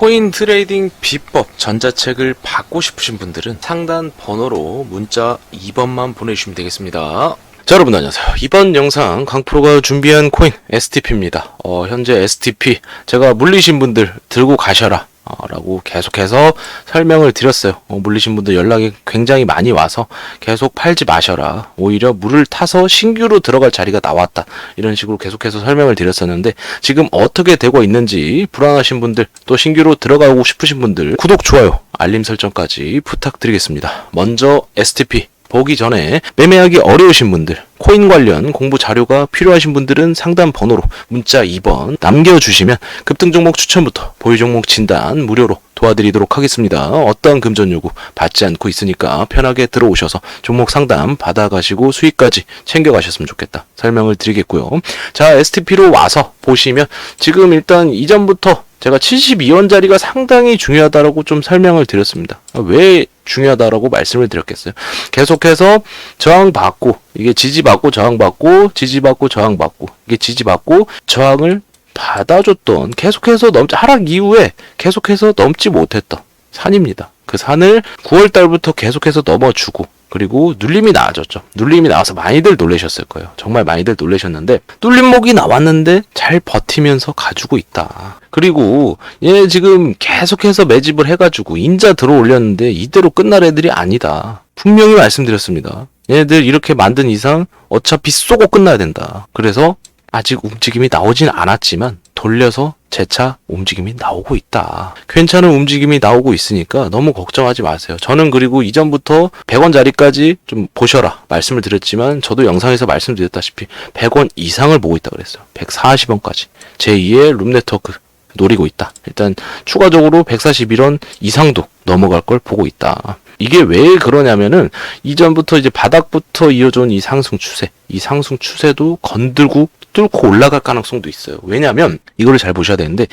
코인 트레이딩 비법 전자책을 받고 싶으신 분들은 상단 번호로 문자 2번만 보내주시면 되겠습니다. 자, 여러분 안녕하세요. 이번 영상 강프로가 준비한 코인 STP입니다. 어, 현재 STP 제가 물리신 분들 들고 가셔라. 어, 라고 계속해서 설명을 드렸어요. 어, 물리신 분들 연락이 굉장히 많이 와서 계속 팔지 마셔라. 오히려 물을 타서 신규로 들어갈 자리가 나왔다. 이런 식으로 계속해서 설명을 드렸었는데 지금 어떻게 되고 있는지 불안하신 분들 또 신규로 들어가고 싶으신 분들 구독, 좋아요, 알림 설정까지 부탁드리겠습니다. 먼저 STP 보기 전에 매매하기 어려우신 분들, 코인 관련 공부 자료가 필요하신 분들은 상담 번호로 문자 2번 남겨주시면 급등 종목 추천부터 보유 종목 진단 무료로 도와드리도록 하겠습니다. 어떠한 금전 요구 받지 않고 있으니까 편하게 들어오셔서 종목 상담 받아가시고 수익까지 챙겨가셨으면 좋겠다. 설명을 드리겠고요. 자, STP로 와서 보시면 지금 일단 이전부터 제가 72원짜리가 상당히 중요하다라고 좀 설명을 드렸습니다. 왜 중요하다라고 말씀을 드렸겠어요. 계속해서 저항받고 이게 지지받고 저항받고 지지받고 저항받고 이게 지지받고 저항을 받아줬던 계속해서 넘 하락 이후에 계속해서 넘지 못했던 산입니다. 그 산을 9월 달부터 계속해서 넘어주고 그리고 눌림이 나아졌죠. 눌림이 나와서 많이들 놀라셨을 거예요. 정말 많이들 놀라셨는데 뚫림목이 나왔는데 잘 버티면서 가지고 있다. 그리고 얘 지금 계속해서 매집을 해가지고 인자 들어올렸는데 이대로 끝날 애들이 아니다. 분명히 말씀드렸습니다. 얘네들 이렇게 만든 이상 어차피 쏘고 끝나야 된다. 그래서 아직 움직임이 나오진 않았지만 돌려서 재차 움직임이 나오고 있다. 괜찮은 움직임이 나오고 있으니까 너무 걱정하지 마세요. 저는 그리고 이전부터 100원짜리까지 좀 보셔라 말씀을 드렸지만 저도 영상에서 말씀드렸다시피 100원 이상을 보고 있다 그랬어요. 140원까지. 제2의 룸네트워크 노리고 있다. 일단 추가적으로 141원 이상도 넘어갈 걸 보고 있다. 이게 왜 그러냐면은 이전부터 이제 바닥부터 이어져온 이 상승 추세, 이 상승 추세도 건들고 뚫고 올라갈 가능성도 있어요. 왜냐면 이거를 잘 보셔야 되는데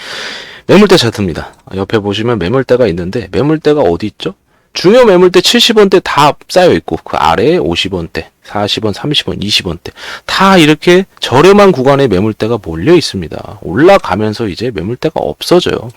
매물대 차트입니다. 옆에 보시면 매물대가 있는데 매물대가 어디 있죠? 중요 매물대 70원대 다 쌓여 있고 그 아래에 50원대, 40원, 30원, 20원대 다 이렇게 저렴한 구간에 매물대가 몰려 있습니다. 올라가면서 이제 매물대가 없어져요.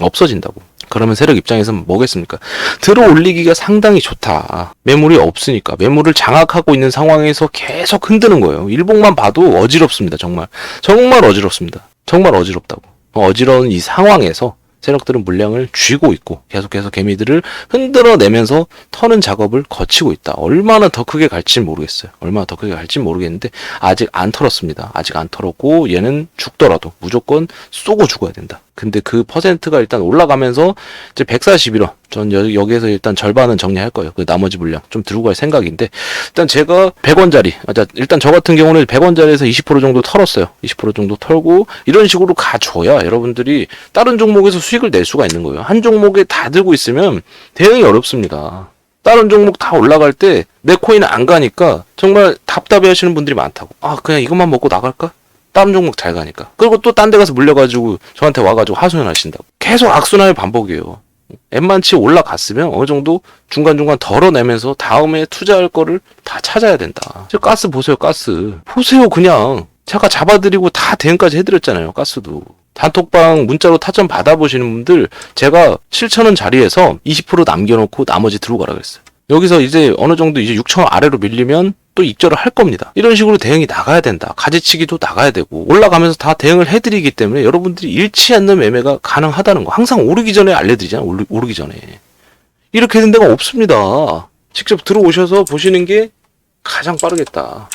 없어진다고. 그러면 세력 입장에서는 뭐겠습니까? 들어 올리기가 상당히 좋다. 매물이 없으니까. 매물을 장악하고 있는 상황에서 계속 흔드는 거예요. 일봉만 봐도 어지럽습니다. 정말. 정말 어지럽습니다. 정말 어지럽다고. 어지러운 이 상황에서 세력들은 물량을 쥐고 있고 계속해서 개미들을 흔들어 내면서 터는 작업을 거치고 있다. 얼마나 더 크게 갈지 모르겠어요. 얼마나 더 크게 갈지 모르겠는데 아직 안 털었습니다. 아직 안 털었고 얘는 죽더라도 무조건 쏘고 죽어야 된다. 근데 그 퍼센트가 일단 올라가면서 이제 141원. 전 여, 여기에서 일단 절반은 정리할 거예요. 그 나머지 물량 좀 들고 갈 생각인데 일단 제가 100원짜리. 아, 일단 저 같은 경우는 100원짜리에서 20% 정도 털었어요. 20% 정도 털고 이런 식으로 가줘야 여러분들이 다른 종목에서 수익을 낼 수가 있는 거예요. 한 종목에 다 들고 있으면 대응이 어렵습니다. 다른 종목 다 올라갈 때 내 코인은 안 가니까 정말 답답해 하시는 분들이 많다고. 아, 그냥 이것만 먹고 나갈까? 다른 종목 잘 가니까. 그리고 또 딴 데 가서 물려가지고 저한테 와가지고 하소연 하신다고. 계속 악순환의 반복이에요. 엠만치 올라갔으면 어느 정도 중간중간 덜어내면서 다음에 투자할 거를 다 찾아야 된다. 저 가스 보세요, 가스. 보세요, 그냥. 제가 잡아드리고 다 대응까지 해드렸잖아요, 가스도. 단톡방 문자로 타점 받아보시는 분들 제가 7천원 자리에서 20% 남겨놓고 나머지 들고 가라 그랬어요. 여기서 이제 어느 정도 이제 6천원 아래로 밀리면 또 입절을 할 겁니다. 이런 식으로 대응이 나가야 된다. 가지치기도 나가야 되고 올라가면서 다 대응을 해드리기 때문에 여러분들이 잃지 않는 매매가 가능하다는 거 항상 오르기 전에 알려드리잖아요. 오르, 오르기 전에 이렇게 된 데가 없습니다. 직접 들어오셔서 보시는 게 가장 빠르겠다.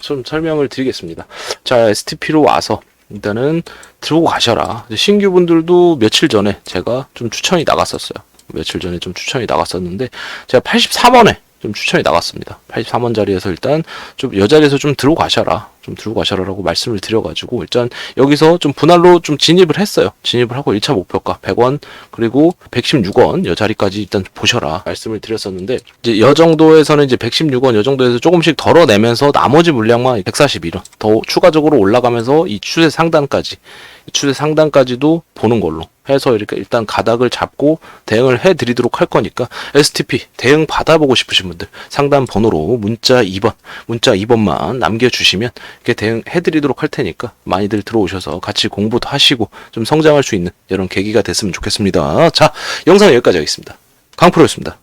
좀 설명을 드리겠습니다. 자 STP로 와서 일단은 들고 가셔라. 신규 분들도 며칠 전에 제가 좀 추천이 나갔었어요. 며칠 전에 좀 추천이 나갔었는데 제가 83원에 좀 추천이 나갔습니다. 83원짜리에서 일단 좀 여자리에서 좀 들고 가셔라. 좀 들고 가셔라라고 말씀을 드려가지고 일단 여기서 좀 분할로 좀 진입을 했어요. 진입을 하고 1차 목표가 100원 그리고 116원 여 자리까지 일단 보셔라 말씀을 드렸었는데 이제 여 정도에서는 이제 116원 여 정도에서 조금씩 덜어내면서 나머지 물량만 141원 더 추가적으로 올라가면서 이 추세 상단까지 추세 상단까지도 보는 걸로 해서 이렇게 일단 가닥을 잡고 대응을 해드리도록 할 거니까 STP 대응 받아보고 싶으신 분들 상단 번호로 문자 2번 문자 2번만 남겨주시면 이렇게 대응해드리도록 할 테니까 많이들 들어오셔서 같이 공부도 하시고 좀 성장할 수 있는 이런 계기가 됐으면 좋겠습니다. 자 영상 여기까지 하겠습니다. 강프로였습니다.